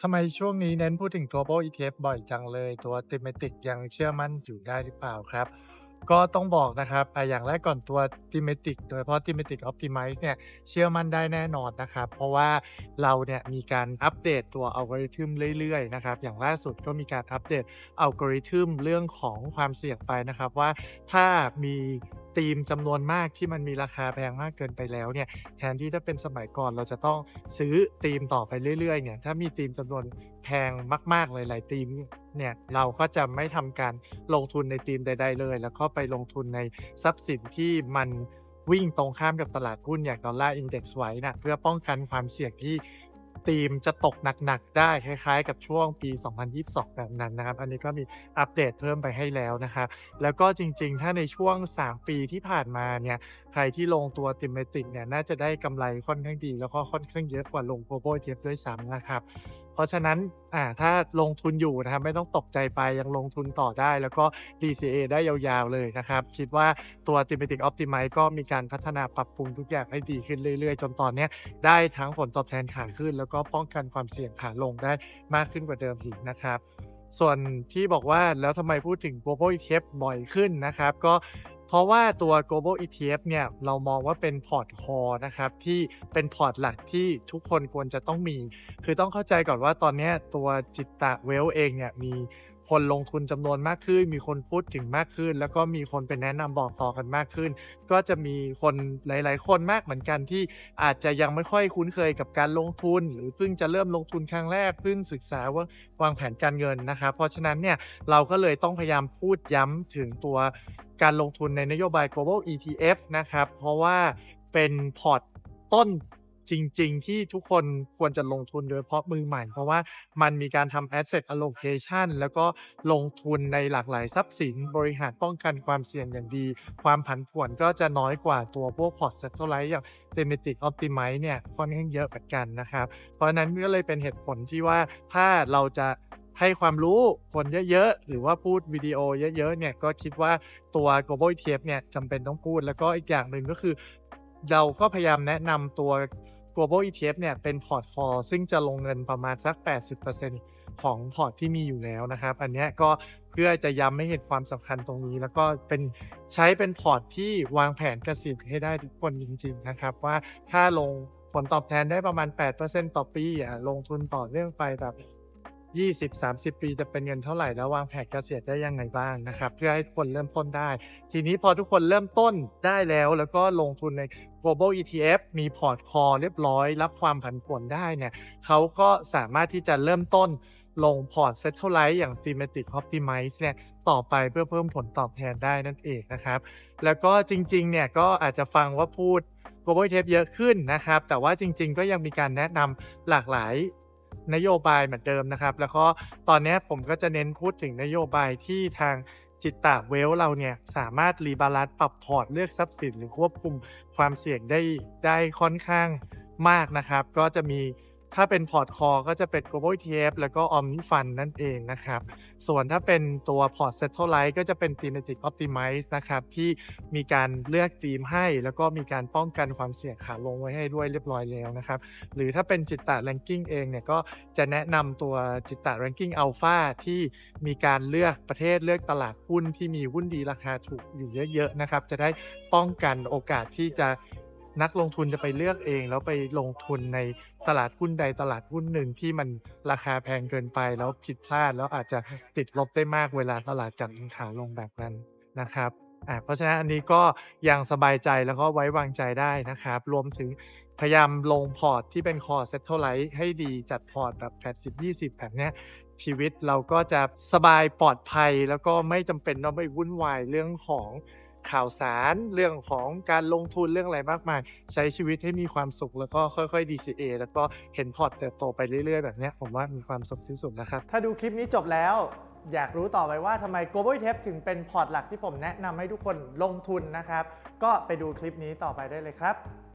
ทำไมช่วงนี้เน้นพูดถึง global ETF บ่อยจังเลย ตัว thematic ยังเชื่อมั่นอยู่ได้หรือเปล่าครับ ก็ต้องบอกนะครับอ่าอย่างแรกก่อนตัว thematic โดยเฉพาะ thematic optimize เนี่ยเชื่อมั่นได้แน่นอนนะครับ เพราะว่าเราเนี่ยมีการอัปเดตตัว algorithm เรื่อยๆนะครับ อย่างล่าสุดก็มีการอัปเดต algorithm เรื่องของความเสี่ยงไปนะครับว่าถ้ามี ธีมจำนวนมากที่มันมีราคาแพงมากเกินไปแล้วเนี่ยแทนที่ถ้าเป็นสมัยก่อนเราจะต้องซื้อธีมต่อไปเรื่อยๆเนี่ยถ้ามีธีมจำนวนแพงมากๆหลายๆธีมเนี่ยเราก็จะไม่ทำการลงทุนในธีมใด ๆ เลย แล้วก็ไปลงทุนในทรัพย์สินที่มันวิ่งตรงข้ามกับตลาดหุ้นอย่างดอลลาร์อินเด็กซ์ไว้นะเพื่อป้องกันความเสี่ยงที่ ธีมจะตกหนักๆได้คล้ายๆ กับช่วงปี 2022 แบบนั้นนะครับ อันนี้ก็มีอัปเดตเพิ่มไปให้แล้วนะครับแล้วก็จริงๆ ถ้าในช่วง 3 ปีที่ผ่านมาเนี่ยใครที่ลงตัวติมเมติกเนี่ยน่าจะได้กำไรค่อนข้างดี แล้วก็ค่อนข้างเยอะกว่าลงโปรโบเทียบด้วยซ้ำนะครับ เพราะฉะนั้นอ่าถ้าลงทุนอยู่นะครับไม่ต้องตกใจไปยังลงทุนต่อได้ แล้วก็ DCA ได้ยาวๆเลยนะครับ คิดว่าตัว thematic optimize ก็มีการพัฒนาปรับปรุงทุกอย่างให้ดีขึ้นเรื่อยๆ จนตอนนี้ได้ทั้งผลตอบแทนขาขึ้น แล้วก็ป้องกันความเสี่ยงขาลงได้มากขึ้นกว่าเดิมอีกนะครับส่วนที่บอกว่าแล้วทำไมพูดถึง global ETF บ่อยขึ้นนะครับ ก็ เพราะว่าตัว global ETF เนี่ย เรามองว่าเป็นพอร์ตคอนะครับ ที่เป็นพอร์ตหลักที่ทุกคนควรจะต้องมี คือต้องเข้าใจก่อนว่าตอนนี้ตัวจิตตะเวลเองเนี่ยมีคนลงทุนจำนวนมากขึ้น มีคนพูดถึงมากขึ้น แล้วก็มีคนไปแนะนำบอกต่อกันมากขึ้น ก็จะมีคนหลาย ๆ คนมากเหมือนกันที่อาจจะยังไม่ค่อยคุ้นเคยกับการลงทุน หรือเพิ่งจะเริ่มลงทุนครั้งแรกเพิ่งศึกษาว่าวางแผนการเงินนะครับเพราะฉะนั้นเนี่ยเราก็เลยต้องพยายามพูดย้ำถึงตัว การลงทุนในนโยบาย global ETF นะครับ เพราะว่าเป็นพอร์ตต้นจริง ๆ ที่ทุกคนควรจะลงทุนโดยเฉพาะมือใหม่ เพราะว่ามันมีการทำ asset allocation แล้วก็ลงทุนในหลากหลายทรัพย์สิน บริหารป้องกันความเสี่ยงอย่างดี ความผันผวนก็จะน้อยกว่าตัวพวกพอร์ต satellite อย่าง thematic optimize เนี่ยค่อนข้างเยอะเหมือนกันนะครับ เพราะนั้นก็เลยเป็นเหตุผลที่ว่าถ้าเราจะ ให้ความรู้คนเยอะๆ หรือว่าพูดวิดีโอเยอะๆเนี่ยก็คิดว่าตัว global ETF เนี่ยจำเป็นต้องพูดแล้วก็อีกอย่างหนึ่งก็คือ เราก็พยายามแนะนำตัว global ETF เนี่ยเป็นพอร์ตฟอลซึ่งจะลงเงินประมาณสัก 80%ของพอร์ตที่มีอยู่แล้วนะครับ อันนี้ก็เพื่อจะย้ำให้เห็นความสำคัญตรงนี้ แล้วก็เป็นใช้เป็นพอร์ตที่วางแผนเกษียณให้ได้ทุกคนจริง ๆ นะครับ ว่าถ้าลงผลตอบแทนได้ประมาณ 8%ต่อปีอะลงทุนต่อเนื่องไปแบบ 20-30 ปีจะเป็นเงินเท่าไหร่แล้ววางแผนเกษียณได้ยังไงบ้างนะครับ เพื่อให้คนเริ่มต้นได้ ทีนี้พอทุกคนเริ่มต้นได้แล้ว แล้วก็ลงทุนใน global ETF มีพอร์ตคอเรียบร้อย รับความผันผวนได้เนี่ยเขาก็สามารถที่จะเริ่มต้นลงพอร์ต satellite อย่าง thematic optimize เนี่ยต่อไปเพื่อเพิ่มผลตอบแทนได้นั่นเองนะครับ แล้วก็จริงๆเนี่ยก็อาจจะฟังว่าพูด global ETF เยอะขึ้นนะครับ แต่ว่าจริงๆ ก็ยังมีการแนะนำหลากหลาย นโยบายเหมือนเดิมนะครับ แล้วก็ตอนนี้ผมก็จะเน้นพูดถึงนโยบายที่ทางจิตตะเวลเราเนี่ยสามารถรีบาลานซ์ปรับพอร์ตเลือกทรัพย์สิน หรือควบคุมความเสี่ยงได้ได้ค่อนข้างมากนะครับ ก็จะมี ถ้าเป็นพอร์ตคอก็จะเป็น global ETF แล้วก็ omni fund นั่นเองนะครับ ส่วนถ้าเป็นตัวพอร์ต satellite ก็จะเป็น thematic optimize นะครับ ที่มีการเลือกธีมให้ แล้วก็มีการป้องกันความเสี่ยงขาลงไว้ให้ด้วยเรียบร้อยแล้วนะครับ หรือถ้าเป็นจิตตะ ranking เองเนี่ยก็จะแนะนำตัวจิตตะ ranking alpha ที่มีการเลือกประเทศเลือกตลาดหุ้นที่มีหุ้นดีราคาถูกอยู่เยอะๆนะครับ จะได้ป้องกันโอกาสที่จะ นักลงทุนจะไปเลือกเอง แล้วไปลงทุนในตลาดหุ้นใดตลาดหุ้นหนึ่งที่มันราคาแพงเกินไปแล้วผิดพลาดแล้วอาจจะติดลบได้มากเวลาตลาดกลับขาลงแบบนั้นนะครับอ่าเพราะฉะนั้นอันนี้ก็ยังสบายใจแล้วก็ไว้วางใจได้นะครับ รวมถึงพยายามลงพอร์ตที่เป็น core satellite ให้ดีจัดพอร์ตแบบ 80-20 แบบเนี้ยชีวิตเราก็จะสบายปลอดภัยแล้วก็ไม่จำเป็นต้องไปวุ่นวายเรื่องของ ข่าวสารเรื่องของการลงทุนเรื่องอะไรมากมาย ใช้ชีวิตให้มีความสุขแล้วก็ค่อยๆ DCA แล้วก็เห็นพอร์ตเติบโตไปเรื่อยๆ แบบนี้ผมว่ามีความสุขที่สุดแล้วครับ ถ้าดูคลิปนี้จบแล้ว อยากรู้ต่อไปว่าทำไม Global ETF ถึงเป็นพอร์ตหลักที่ผมแนะนำให้ทุกคนลงทุนนะครับ ก็ไปดูคลิปนี้ต่อไปได้เลยครับ